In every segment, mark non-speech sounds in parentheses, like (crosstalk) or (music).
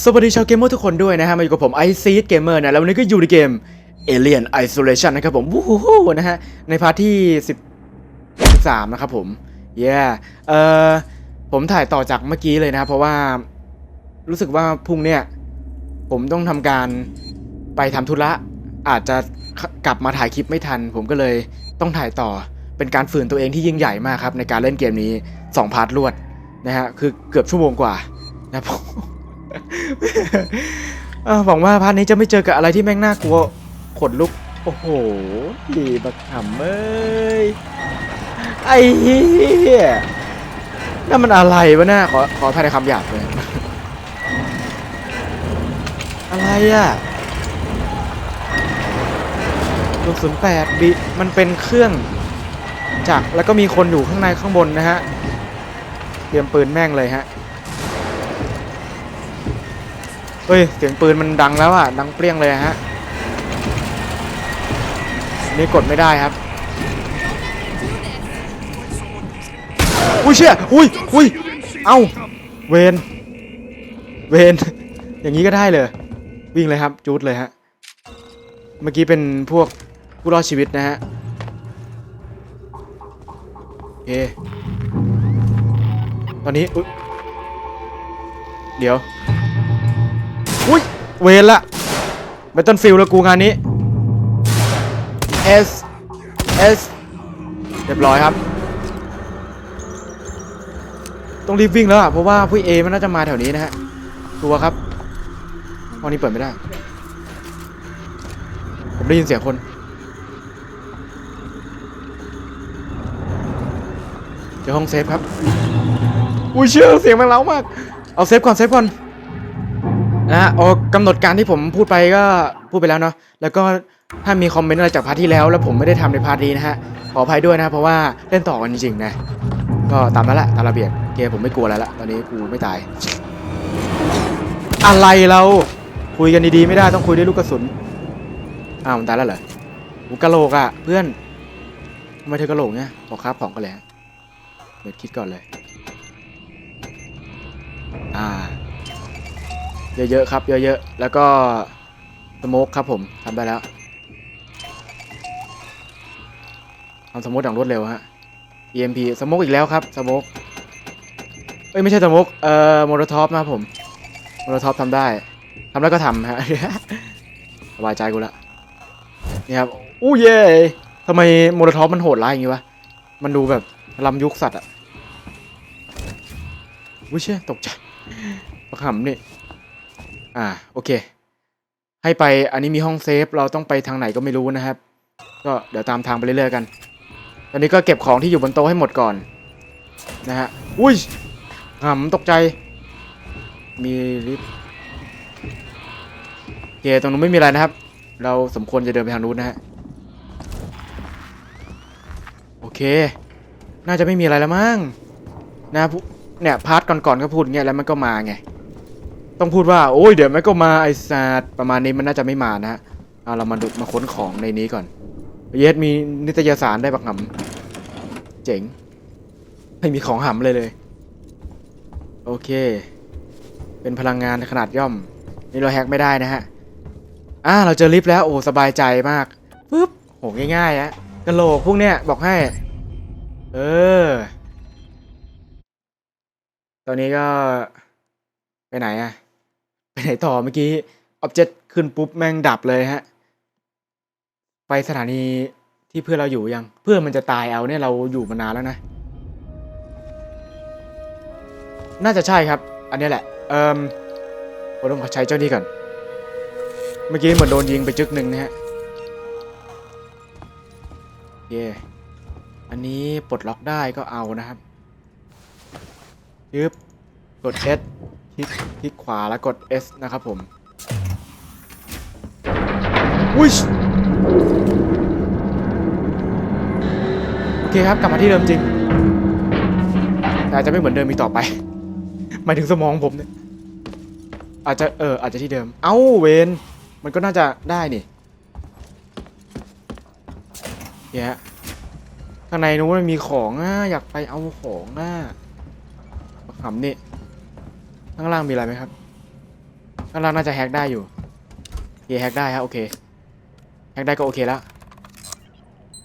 สวัสดีชาวเกมเมอร์ทุกคนด้วยนะฮะมาอยู่กับผมไอซีดเกมเมอร์นะแล้ววันนี้ก็อยู่ในเกม Alien Isolation นะครับผมวู้ฮู้นะฮะในพาร์ทที่10 13นะครับผมเย้เอ่อผมถ่ายต่อจากเมื่อกี้เลยนะเพราะว่ารู้สึกว่าพรุ่งเนี้ยผมต้องทำการไปทำธุระอาจจะกลับมาถ่ายคลิปไม่ทัน ผมก็เลยต้องถ่ายต่อเป็นการฝืนตัวเองที่ยิ่งใหญ่มากครับในการเล่นเกมนี้ 2 พาร์ทรวดนะฮะคือเกือบชั่วโมงกว่านะผม หวังว่าพาร์ทนี้จะไม่เจอกับอะไรที่แม่งน่ากลัวขนลุก โอ้โหดีบักขำเอ้ย ไอ้เหี้ยนั่นมันอะไรวะเนี่ยขอขอภายในคำหยาบเลย อะไรอะลูกศูนย์แปดบิมันเป็นเครื่องจักรแล้วก็มีคนอยู่ข้างในข้างบนนะฮะ เตรียมปืนแม่งเลยฮะ ฮ้ย เสียงปืนมันดังแล้วอะดังเปรี้ยงเลยฮะ นี่กดไม่ได้ครับ อุ้ยเชี่ย อุ้ยอุ้ยเอ้า เวน เวน อย่างนี้ก็ได้เลย วิ่งเลยครับจูดเลยฮะ เมื่อกี้เป็นพวกผู้รอดชีวิตนะฮะโอเคตอนนี้ เดี๋ยว เวนละแบตเทิลฟิลแล้วกูงานนี้ S S เรียบร้อยครับ ต้องรีบวิ่งแล้วอะเพราะว่าผู้เอมันน่าจะมาแถวนี้นะฮะตัวครับห้องนี้เปิดไม่ได้ ผมได้ยินเสียงคนเจอห้องเซฟครับ อุ้ยเชื่อเสียงมันเล้ามาก เอาเซฟก่อนเซฟก่อน นะฮะโอ้กำหนดการที่ผมพูดไปก็พูดไปแล้วเนาะแล้วก็ถ้ามีคอมเมนต์อะไรจากพาร์ทที่แล้ว แล้วผมไม่ได้ทำในพาร์ทนี้นะฮะขออภัยด้วยนะเพราะว่าเล่นต่อกันจริงๆนะก็ตามนั้นแหละตามระเบียบเกมผมไม่กลัวแล้วละตอนนี้กูไม่ตาย อะไรเราคุยกันดีๆไม่ได้ต้องคุยด้วยลูกกระสุนอ้าวมันตายแล้วเหรอกูกะโหลกอะเพื่อนทำไมเธอกะโหลกเนี่ยบอกครับของกันเลยฮะเดี๋ยวคิดก่อนเลย อ่า เยอะๆครับ เยอะๆ แล้วก็สโมกครับผมทำได้แล้วทำสโมกอย่างรวดเร็วฮะ EMP สโมกอีกแล้วครับสโมกเอ้ยไม่ใช่สโมกเอ่อโมโลท็อปนะครับผมโมโลท็อปทำได้ทำแล้วก็ทำฮะสบายใจกูละนี่ครับอู้เย่ทำไมโมโลท็อปมันโหดร้ายอย่างงี้วะมันดูแบบลำยุคสัตว์อะวิเช่ยตกใจประขำนี่ อ่าโอเค ให้ไปอันนี้มีห้องเซฟ เราต้องไปทางไหนก็ไม่รู้นะครับ ก็เดี๋ยวตามทางไปเรื่อยๆกัน ตอนนี้ก็เก็บของที่อยู่บนโต๊ะให้หมดก่อน นะฮะอุ้ยหำตกใจ มีลิฟต์โอเคตรงนู้นไม่มีอะไรนะครับ เราสมควรจะเดินไปทางนู้นนะฮะโอเค น่าจะไม่มีอะไรแล้วมั้งนะเนี่ยพาร์ทก่อนๆก็พูดเงี้ยแล้วมันก็มาไง ต้องพูดว่าโอ้ยเดี๋ยวแมันก็มาไอ้สัตว์ประมาณนี้มันน่าจะไม่มานะฮะเอาเรามาดูมาค้นของในนี้ก่อน เยสมีนิตยสารได้บักหำเจ๋งไม่มีของหำเลยเลย โอเค เป็นพลังงานขนาดย่อม นี่เราแฮกไม่ได้นะฮะอ่าเราเจอลิฟต์แล้วโอ้สบายใจมากปึ๊บโหง่ายๆฮะกระโหลกพวกเนี้ยบอกให้ เออ ตอนนี้ก็ไปไหนอะ ไปไหนต่อเมื่อกี้ออบเจกต์ขึ้นปุ๊บแม่งดับเลยฮะ ไปสถานีที่เพื่อนเราอยู่ยัง เพื่อนมันจะตายเอาเนี่ยเราอยู่มานานแล้วนะ น่าจะใช่ครับ อันนี้แหละ เอ่มผมต้องขอใช้เจ้านี่ก่อน เมื่อกี้เหมือนโดนยิงไปจึกหนึ่งนะฮะเย่อันนี้ปลดล็อกได้ก็เอานะครับยึบกด S คลิกคลิกขวาแล้วกด S นะครับผมอุ้ยโอเคครับกลับมาที่เดิมจริง แต่อาจจะไม่เหมือนเดิมมีกต่อไป หมายถึงสมองผมเนี่ย อาจจะเอออาจจะที่เดิม เอ้าเวนมันก็น่าจะได้นี่เย้ข้างในนู้นมันมีของอะอยากไปเอาของอะขำนี่ ข้างล่างมีอะไรไหมครับ ข้างล่างน่าจะแฮกได้อยู่โอเคแฮกได้ฮะโอเคแฮกได้ก็โอเคแล้ว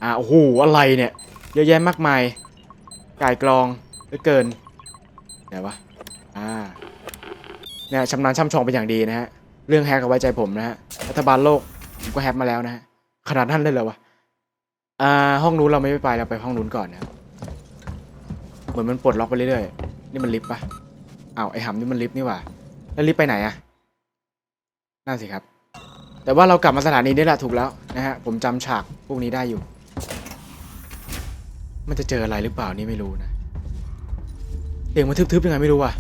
อ่าโอ้โหอะไรเนี่ย เยอะแยะมากมายไก่กรองเหลือเกินไหนวะอ่าเนี่ยชำนาญช่ำชองเป็นอย่างดีนะฮะเรื่องแฮกเอาไว้ใจผมนะฮะรัฐบาลโลกผมก็แฮกมาแล้วนะฮะขนาดนั้นเลยเหรอวะอ่าห้องนู้นเราไม่ไปเราไปห้องนู้นก่อนนะเหมือนมันปลดล็อกไปเรื่อยๆนี่มันลิฟต์ปะ อ้าวไอหำนี่มันลิฟต์นี่หว่า แล้วลิฟต์ไปไหนอะนั่นสิครับ แต่ว่าเรากลับมาสถานีนี่แหละถูกแล้วนะฮะ ผมจำฉากพวกนี้ได้อยู่ มันจะเจออะไรหรือเปล่านี่ไม่รู้นะเสียงมันทึบๆยังไงไม่รู้อะ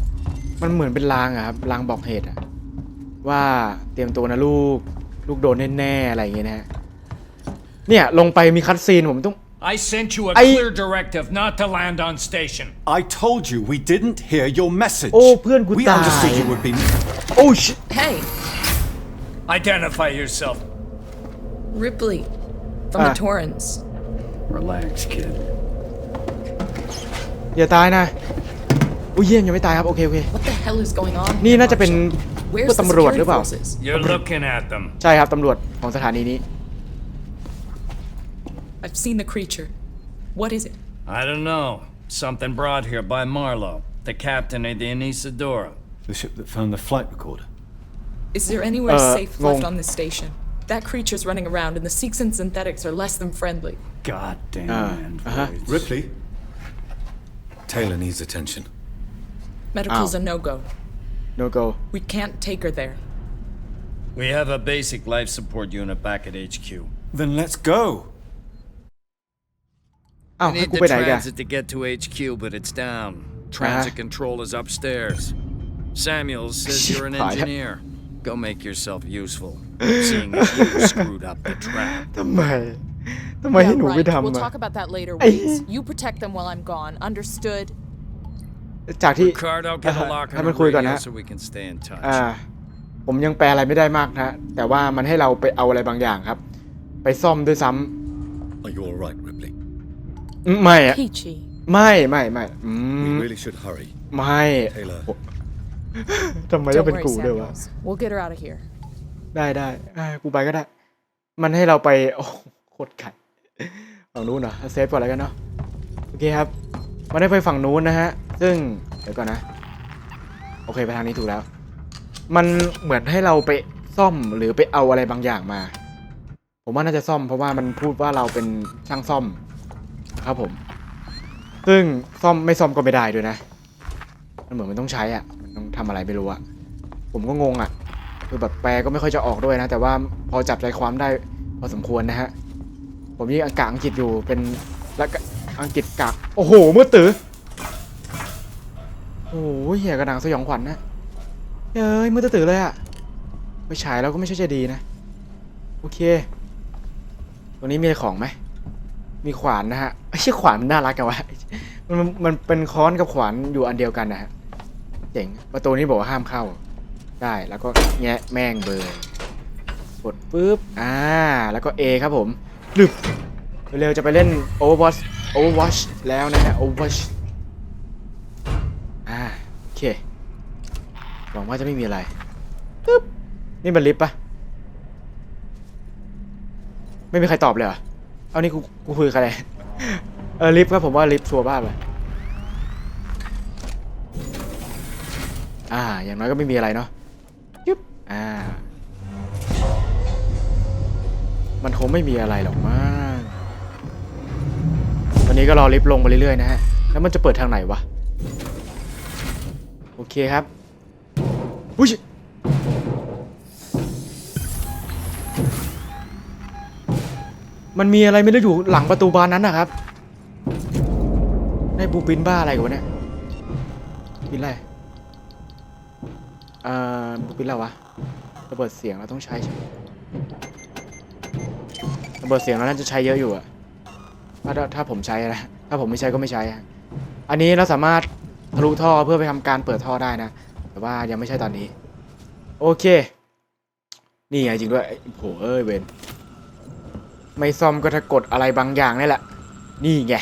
มันเหมือนเป็นลางอะครับลางบอกเหตุอะว่าเตรียมตัวนะลูก ลูกโดนแน่ๆอะไรอย่างเงี้ยนะฮะ เนี่ยลงไปมีคัดซีนผมต้อง I sent you a I- clear directive not to land on station. I told you we didn't hear your message. โอ้เพื่อนกู we ตาย understood you would be. โอ้ชิ Hey, Identify yourself. Ripley from Ah. the Torrens. Relax, kid. อย่าตายนะอุ้ยเยี่ยมยังไม่ตายครับโอเคโอเค What the hell is going on? นี่ here, น่าจะเป็น Marshall? พว Where's ก the ตำรวจห security รือเปล่า forces? You're looking at them. ใช่ครับตำรวจของสถานีนี้ I've seen the creature. What is it? I don't know. Something brought here by Marlowe, the captain of the Anisadora. The ship that found the flight recorder. Is there anywhere Uh, safe ngôn. left on this station? That creature's running around, and the Seeks and synthetics are less than friendly. Goddamn Ah, uh-huh. Ripley. Taylor needs attention. Medical's Ow. a no go. no go We can't take her there. We have a basic life support unit back at HQ. Then let's go. อ้าว We ให้ need กู the ไปไหนกัน transit to get to HQ, but it's down. Transit Uh-huh. control is upstairs. Samuel says (laughs) you're an Shit, fine. engineer. Go make yourself useful. Seeing as you (laughs) screwed up the trap. ทำไม ทำไมให้หนูไป We'll ทำ talk อะ about that later, Ay. Weeze. (laughs) You protect them while I'm gone. Understood? จากที่ Ricardo, get a Uh-huh. lock on Haven't theคุยก่อน radio นะ so we can stay in touch. อ่า ผมยังแปลอะไรไม่ได้มากนะ แต่ว่ามันให้เราไปเอาอะไรบางอย่างครับ ไปซ่อมด้วยซ้ Are you all right, ไม่อะ Peachy. ไม่ไม่ไม่อืม We really should hurry. ไม่ Taylor, ทำไมต้อง Don't เป็น worry, กูด้วยวะ Samuels. We'll get her out of here. ได้ได้อ่ากูไปก็ได้ มันให้เราไป โอ้โคตรไข่ฝั่งนู้นเหรอเซฟก่อนแล้วกันเนาะโอเคครับ มันได้ไปฝั่งนู้นนะฮะ ซึ่ง เดี๋ยวก่อนนะ โอเคไปทางนี้ถูกแล้ว มันเหมือนให้เราไปซ่อมหรือไปเอาอะไรบางอย่างมา ผมว่าน่าจะซ่อมเพราะว่ามันพูดว่าเราเป็นช่างซ่อมนะ ครับผม ซึ่งซ่อมไม่ซ่อมก็ไม่ได้ด้วยนะ มันเหมือนมันต้องใช้อะ มันต้องทำอะไรไม่รู้อะ ผมก็งงอะ คือแบบแปลก็ไม่ค่อยจะออกด้วยนะ แต่ว่าพอจับใจความได้พอสมควรนะฮะ ผมนี่อังกฤษอังกฤษอยู่เป็นแล้วก็อังกฤษกักโอ้โหมืดตื้อโอ้โหเหี้ยกระดังสยองขวัญนะเฮ้ยมืดตื้อเลยอะไม่ฉายแล้วก็ไม่ใช่จะดีนะ โอเค ตรงนี้มีของไหม มีขวานนะฮะไอ้เชี่ยขวานมันน่ารักกันวะมันมันมันเป็นค้อนกับขวานอยู่อันเดียวกันนะฮะเจ๋งประตูนี้บอกว่าห้ามเข้า ได้แล้วก็แงะแม่งเบอร์กดปุ๊บอ่าแล้วก็ A ครับผมดึบเร็วจะไปเล่น Overwatch Overwatch แล้วนะฮะ Overwatch อ่าโอเคหวังว่าจะไม่มีอะไรปึ๊บนี่มันลิฟต์ปะไม่มีใครตอบเลยเหรอ เอานี่กูกูคุยกับใครเลยเออลิฟต์ครับผมว่าลิฟต์ชัวร์บ้านเลยอ่า อย่างน้อยก็ไม่มีอะไรเนาะยึบอ่า มันคงไม่มีอะไรหรอกมั้งตอนนี้ก็รอลิฟต์ลงมาเรื่อยๆนะฮะ แล้วมันจะเปิดทางไหนวะ โอเคครับอุ้ย มันมีอะไรไม่รู้อยู่หลังประตูบานนั้นนะครับได้บูปินบ้าอะไรกันวะเนี่ยปินอะไรเอ่อบุกปินแล้ววะระเบิดเสียงเราต้องใช้ใช่ไหมระเบิดเสียงเราน่าจะใช้เยอะอยู่อะถ้าถ้าผมใช้นะถ้าผมไม่ใช้ก็ไม่ใช้อันนี้เราสามารถทะลุท่อเพื่อไปทำการเปิดท่อได้นะ แต่ว่ายังไม่ใช่ตอนนี้ โอเค นี่ไงจริงด้วยไอ้โหเอ้ยเวน ไม่ซ่อมก็ถ้ากดอะไรบางอย่างนี่แหละ นี่ไง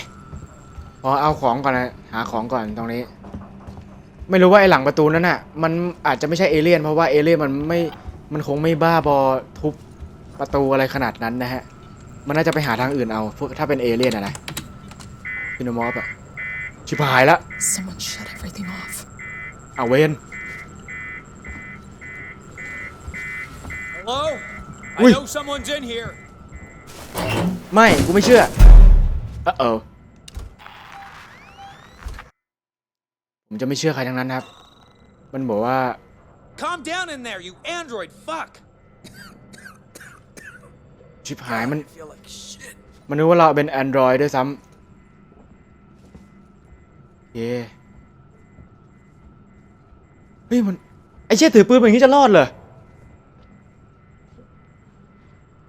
พอเอาของก่อนนะ หาของก่อนตรงนี้ ไม่รู้ว่าไอ้หลังประตูนั้นน่ะ มันอาจจะไม่ใช่เอเลี่ยน เพราะว่าเอเลี่ยนมันไม่ มันคงไม่บ้าบอทุบประตูอะไรขนาดนั้นนะฮะ มันน่าจะไปหาทางอื่นเอาพวกถ้าเป็นเอเลี่ยนอะนะพินโนมอฟอะชิบหายละ Someone shut everything off. เอาเวน Hello? I Ui. know someone's in here. ไม่กูไม่เชื่อเออเออผมจะไม่เชื่อใครทั้งนั้นครับ มันบอกว่า Calm down in there, you android fuck. ชิบหายมัน I feel like shit. มันนึกว่าเราเป็น Android ด้วยซ้ำเย้เฮ้ยมัน ไอ้เชี่ยถือปืนแบบนี้จะรอดเหรอ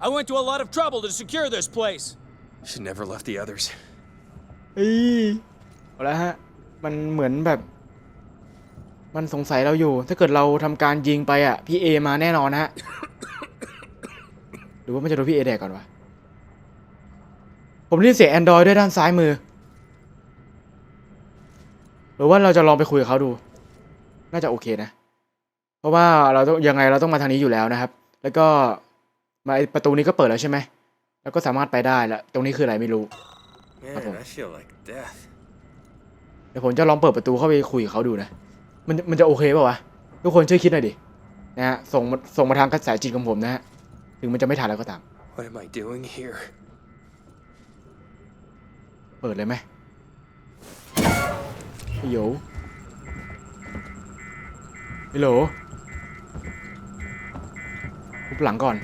I went to a lot of trouble to secure this place. Should never left the others. เฮ้ยเอาละฮะ มันเหมือนแบบ มันสงสัยเราอยู่ ถ้าเกิดเราทำการยิงไปอะ พี่เอมาแน่นอนฮะ หรือว่ามันจะโดนพี่เอแดกก่อนวะ ผมได้ยินเสียง Android ด้วยด้านซ้ายมือ หรือว่าเราจะลองไปคุยกับเขาดู น่าจะโอเคนะ เพราะว่าเราต้องยังไงเราต้องมาทางนี้อยู่แล้วนะครับ แล้วก็ มาไอ้ประตูนี้ก็เปิดแล้วใช่ไหม แล้วก็สามารถไปได้แล้ว ตรงนี้คืออะไรไม่รู้ Man, I feel like death. เดี๋ยวผมจะลองเปิดประตูเข้าไปคุยกับเขาดูนะ มันมันจะโอเคเปล่าวะ ทุกคนช่วยคิดหน่อยดิ นะฮะ ส่งมาส่งมาทางกระแสจิตของผมนะฮะ ถึงมันจะไม่ทันแล้วก็ตาม What am I doing here? เปิดเลยไหมฮัลโหลฮัลโหลรูปหลังก่อน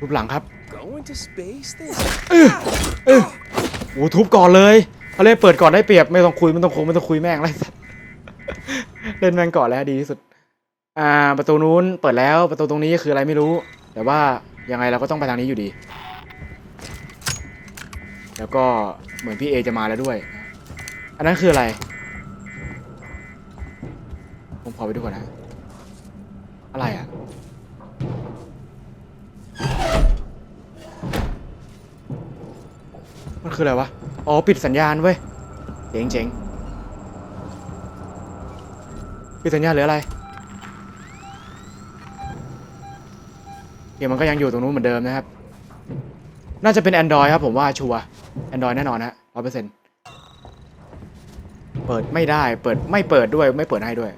รูปหลังครับ Going to space this? โอ้ทุบก่อนเลยเขาเลยเปิดก่อนได้เปรียบไม่ต้องคุยไม่ต้องคงไม่ต้องคุยแม่งไรสัตว์เล่นแม่งก่อนแล้วดีที่สุด อ่า ประตูนู้นเปิดแล้วประตูตรงนี้คืออะไรไม่รู้ แต่ว่ายังไงเราก็ต้องไปทางนี้อยู่ดี แล้วก็เหมือนพี่เอจะมาแล้วด้วย อันนั้นคืออะไร ผมขอไปดูก่อนนะ อะไรอะ คืออะไรวะ อ๋อ ปิดสัญญาณเว้ย เจ๋งเจ๋งปิดสัญญาณหรืออะไรเกมมันก็ยังอยู่ตรงนู้นเหมือนเดิมนะครับ น่าจะเป็น Android ครับผมว่าชัวร์ Android แน่นอนฮะร้อยเปอร์เซ็นต์เปิดไม่ได้ เปิดไม่เปิดด้วย ไม่เปิดให้ด้วย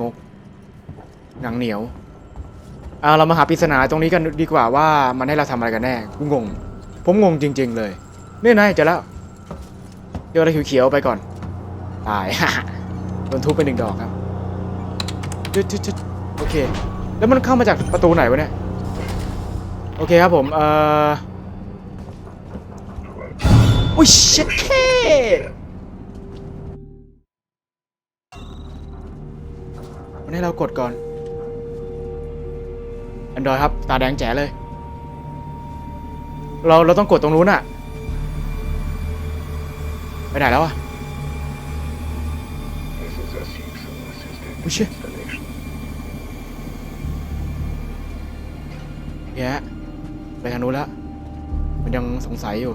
งกหนังเหนียวเอาเรามาหาปริศนาตรงนี้กันดีกว่าว่ามันให้เราทำอะไรกันแน่กูงง ผมงงจริง ๆ เลย นี่นายเจอแล้วเจออะไรเขียวๆไปก่อน ตาย โดนทุบไปหนึ่งดอกครับจุดจุดจุดโอเค แล้วมันเข้ามาจากประตูไหนวะเนี่ย โอเคครับผม เอ่อโอ้ยเช็ดแค่มันให้เรากดก่อน อันดรอยครับ ตาแดงแจ๋เลย เราเราต้องกดตรงนู้นอะ ไปไหนแล้วอะอุ้ยเชี่ยแย่ไปทางนู้นแล้วมันยังสงสัยอยู่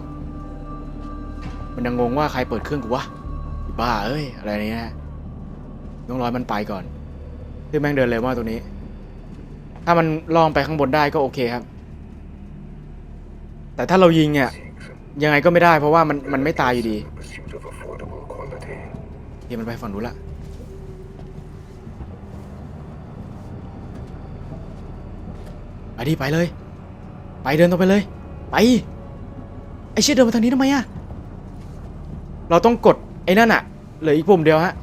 มันยังงงว่าใครเปิดเครื่องกูวะบ้าเอ้ย อะไรเนี้ยต้องรอยมันไปก่อนคือแม่งเดินเร็วมากตัวนี้ ถ้ามันล่องไปข้างบนได้ก็โอเคครับ แต่ถ้าเรายิงเนี่ยยังไงก็ไม่ได้เพราะว่ามันมันไม่ตายอยู่ดี ยวมันไปฝั่งนู้นละไปดิไปเลย ไปเดินตรงไปเลย ไป ไอเชี่ยเดินมาทางนี้ทำไมอะเราต้องกดไอ้นั่นอะเหลืออีกปุ่มเดียวฮะ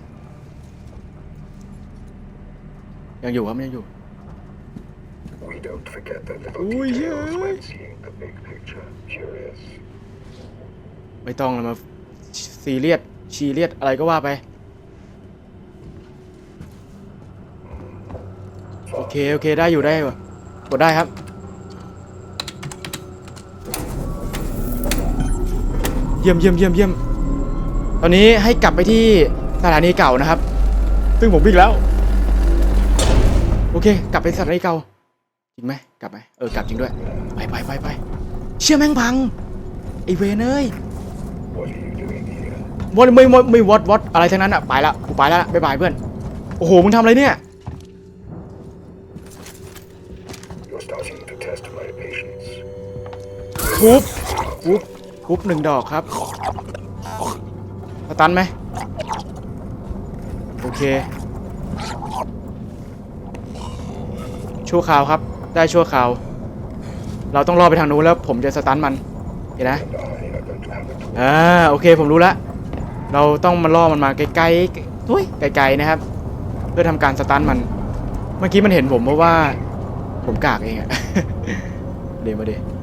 ยังอยู่ครับมันยังอยู่ We don't forget the little Ui, details ơi. when seeing the big picture. Curious. ไม่ต้องเลยมาซีเรียสชีเรียสอะไรก็ว่าไป เคโอเคได้อยู่ได้อยู่กดได้ครับเยี่ยมเยี่ยมเยี่ยมเยี่ยมตอนนี้ให้กลับไปที่สถานีเก่านะครับ ซึ่งผมวิ่งแล้ว โอเค กลับไปสถานีเก่า จริงไหมกลับไหมเออกลับจริงด้วย ไปไปไปไปเชี่ยแม่งพังไอเวนเอ้ยวอดไม่ไม่ไม่วอดวอดอะไรทั้งนั้นอะไปละกูไปละบ๊ายบายเพื่อนโอ้โหมึงทำอะไรเนี่ย ทุบทุบทุบหนึ่งดอกครับสตันไหมโอเค ชั่วคราวครับ ได้ชั่วคราว เราต้องรอไปทางนู้นแล้ว ผมจะสตันมัน เห็นนะอ่าโอเคผมรู้ละเราต้องมาล่อมันมาไกลๆทุยไกลๆนะครับ เพื่อทำการสตันมัน เมื่อกี้มันเห็นผมเพราะว่า ผมกากเองอะเดี๋ยวมาเดี๋ยว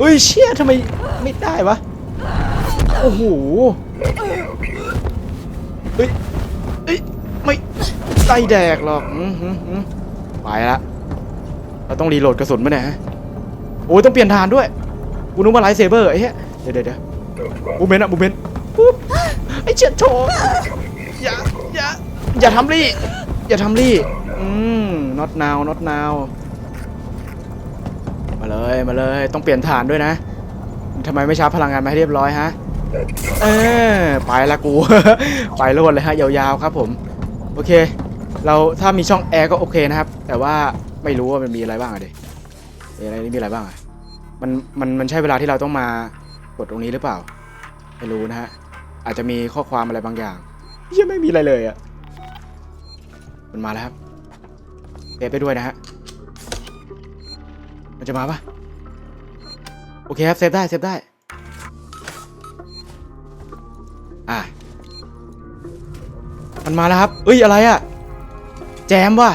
เฮ้ยเชี่ยทำไมไม่ได้วะ โอ้โหเฮ้ยเฮ้ย ไม่ไส้แดกหรอกอือืมอืมไปละ เราต้องรีโหลดกระสุนมาเนี่ยฮะโอ้ยต้องเปลี่ยนฐานด้วยกูนึกว่าไลท์เซเบอร์ไอ้เหี้ยเดี๋ยวเดี๋ยวเดี๋ยวบูเมนอะบูเมนปุ๊บไอ้เชี่ยโถอย่าอย่าอย่าทำรี่ อย่าทำรี่ อืม not now not now เลยมาเลยต้องเปลี่ยนฐานด้วยนะทำไมไม่ชาร์จพลังงานมาให้เรียบร้อยฮะเออไปละกู ไปรวดเลยฮะยาวๆครับผม โอเค เราถ้ามีช่องแอร์ก็โอเคนะครับ แต่ว่าไม่รู้ว่ามันมีอะไรบ้างอะดิมีอะไรนี่มีอะไรบ้างอะมันมันมันใช่เวลาที่เราต้องมากดตรงนี้หรือเปล่า ไม่รู้นะฮะอาจจะมีข้อความอะไรบางอย่างยังไม่มีอะไรเลยอะมันมาแล้วครับเซฟไปด้วยนะฮะ มันจะมาปะโอเคครับเซฟได้เซฟได้ อะ มันมาแล้วครับ เอ้ย อะไรอะแจมว่ะ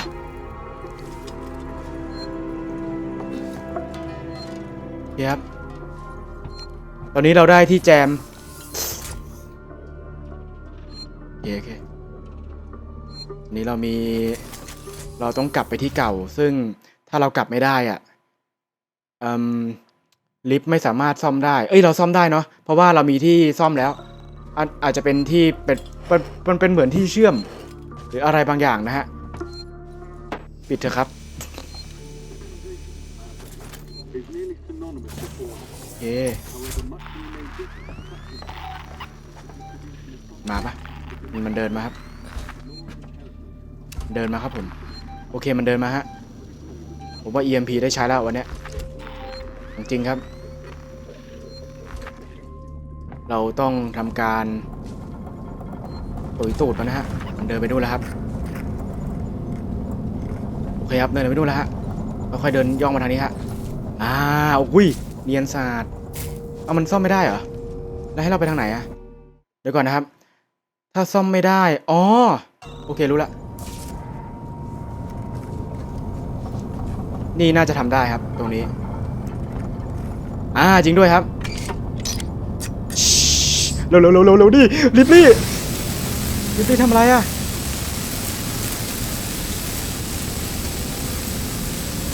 โอเคครับ ตอนนี้เราได้ที่แจมโอเคโอเคนี้เรามี เราต้องกลับไปที่เก่า ซึ่งถ้าเรากลับไม่ได้อะ อืมลิฟต์ไม่สามารถซ่อมได้ เอ้ยเราซ่อมได้เนาะเพราะว่าเรามีที่ซ่อมแล้วอาอาจจะเป็นที่เป็นมันมันเป็นเหมือนที่เชื่อม หรืออะไรบางอย่างนะฮะ ปิดเถอะครับโอเคมาปะมันเดินมาครับ เดินมาครับผม โอเคมันเดินมาฮะ ผมว่า EMP ได้ใช้แล้ววันเนี้ย จริงครับ เราต้องทำการตุยตูดมันนะฮะมันเดินไปนู่นแล้วครับโอเคครับเดินไปนู่นแล้วฮะค่อยๆเดินย่องมาทางนี้ฮะอ่าอุ้ยเนียนศาสตร์เอามันซ่อมไม่ได้เหรอแล้วให้เราไปทางไหนอะเดี๋ยวก่อนนะครับ ถ้าซ่อมไม่ได้อ๋อโอเครู้ละนี่น่าจะทำได้ครับตรงนี้ อ่าจริงด้วยครับชิเร็วเร็วเร็วเร็วเร็วดิลิปลี่ลิปลี่ทำอะไรอะ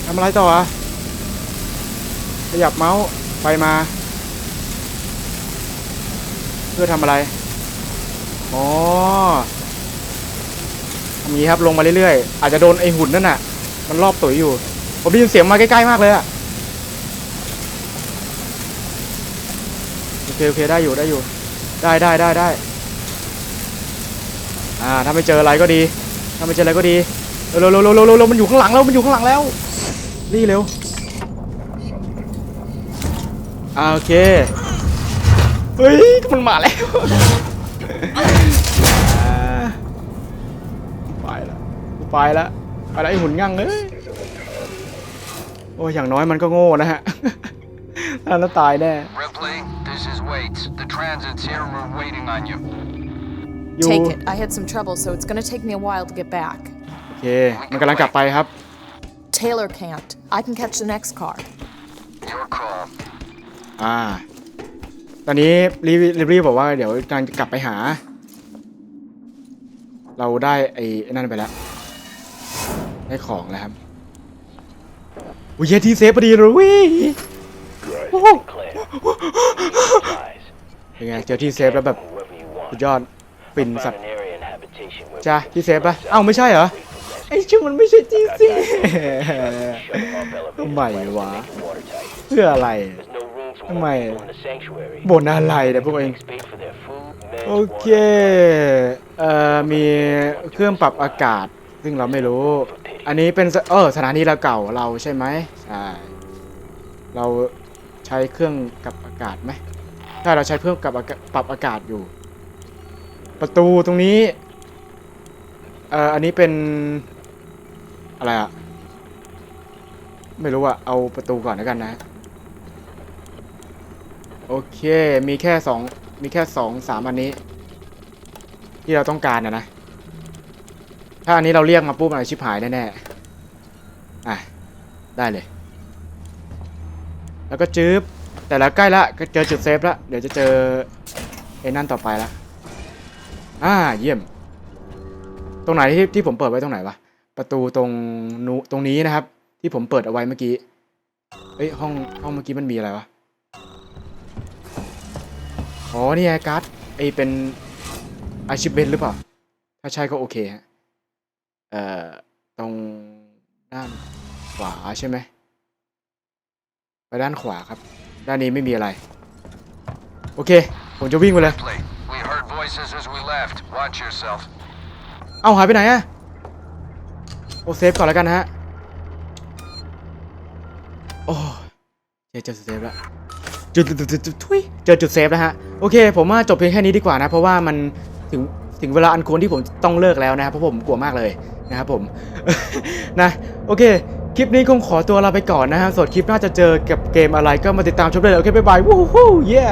ทำอะไรต่ออะขยับเมาส์ไปมา เพื่อทำอะไรอ๋อทำอย่างนี้ครับลงมาเรื่อยๆ อาจจะโดนไอหุ่นนั่นน่ะ มันรอบตุ๋ยอยู่ ผมได้ยินเสียงมาใกล้ๆมากเลยอะ โอเคโอเคได้อยู่ได้อยู่ ได้ได้ได้ได้อ่าถ้าไม่เจออะไรก็ดี ถ้าไม่เจออะไรก็ดีเร็วเร็วเร็วเร็วเร็วมันอยู่ข้างหลังแล้วมันอยู่ข้างหลังแล้วรีเร็วอ่าโอเคเฮ้ยมันมาแล้วอ่าไปละไปละไปละไอหุ่นงั่งเลยโอ้ยอย่างน้อยมันก็โง่นะฮะถ้าแล้วตายแน่ Waits. The transit's here and we're waiting on you. อยู่ Take it. I had some trouble, so it's gonna take me a while to get back. โอเค มันกำลังกลับไปครับ Taylor can't. I can catch the next car. Your call. อ่า ตอนนี้รีรีรีบอกว่าเดี๋ยวกำลังจะกลับไปหา เราได้ไอ้ไอ้นั่นไปแล้ว ได้ของแล้วครับอุ้ยเยทีเซฟพอดีเลยเว้ยโอ้โห เป็นไงเจอที่เซฟแล้วแบบสุดยอดปิ่นสัตว์จ้าที่เซฟปะเอ้าไม่ใช่เหรอไอ้ชื่อมันไม่ใช่ที่เซฟทำไมวะเพื่ออะไรทำไมบนอะไรเนี่ยพวกเองโอเคเอ่อมีเครื่องปรับอากาศ ซึ่งเราไม่รู้ อันนี้เป็นสเออสถานีเราเก่าเราใช่ไหมใช่เราใช้เครื่องกับอากาศไหมใช่เราใช้เครื่องกับปรับอากาศอยู่ ประตูตรงนี้เอ่ออันนี้เป็นอะไรอะไม่รู้อะเอาประตูก่อนแล้วกันนะ โอเคมีแค่สองมีแค่สองสามอันนี้ ที่เราต้องการนะนะถ้าอันนี้เราเรียกมาปุ๊บอะไรชิบหายแน่ๆอะได้เลย แล้วก็จืบแต่ละใกล้ละก็เจอจุดเซฟละเดี๋ยวจะเจอไอ้นั่นต่อไปละอ่าเยี่ยม ตรงไหนที่ที่ผมเปิดไว้ตรงไหนวะประตูตรงนูตรงนี้นะครับ ที่ผมเปิดเอาไว้เมื่อกี้เอ้ยห้องห้องเมื่อกี้มันมีอะไรวะอ๋อนี่ไงการ์ดไอเป็นอาชิเบนหรือเปล่า ถ้าใช่ก็โอเคฮะเอ่อตรงด้านขวาใช่ไหม ไปด้านขวาครับ ด้านนี้ไม่มีอะไร โอเค ผมจะวิ่งไปเลย Ripley, we heard voices as we left. Watch yourself. เอ้าหายไปไหนอะโอเซฟก่อนแล้วกันนะฮะ โอ้เจอเจอจุดเซฟแล้วจุดจุดจุดจุดทุยเจอจุดเซฟแล้วฮะ โอเค ผมว่าจบเพียงแค่นี้ดีกว่านะ เพราะว่ามันถึงถึงเวลาอันควรที่ผมต้องเลิกแล้วนะครับเพราะผมกลัวมากเลยนะครับผม นะ โอเค คลิปนี้คงขอตัวลาไปก่อนนะฮะส่วนคลิปหน่าจะเจอกับเกมอะไรก็มาติดตามชมได้เลยโอเคบ๊ายบาย วู้ฮู้เย้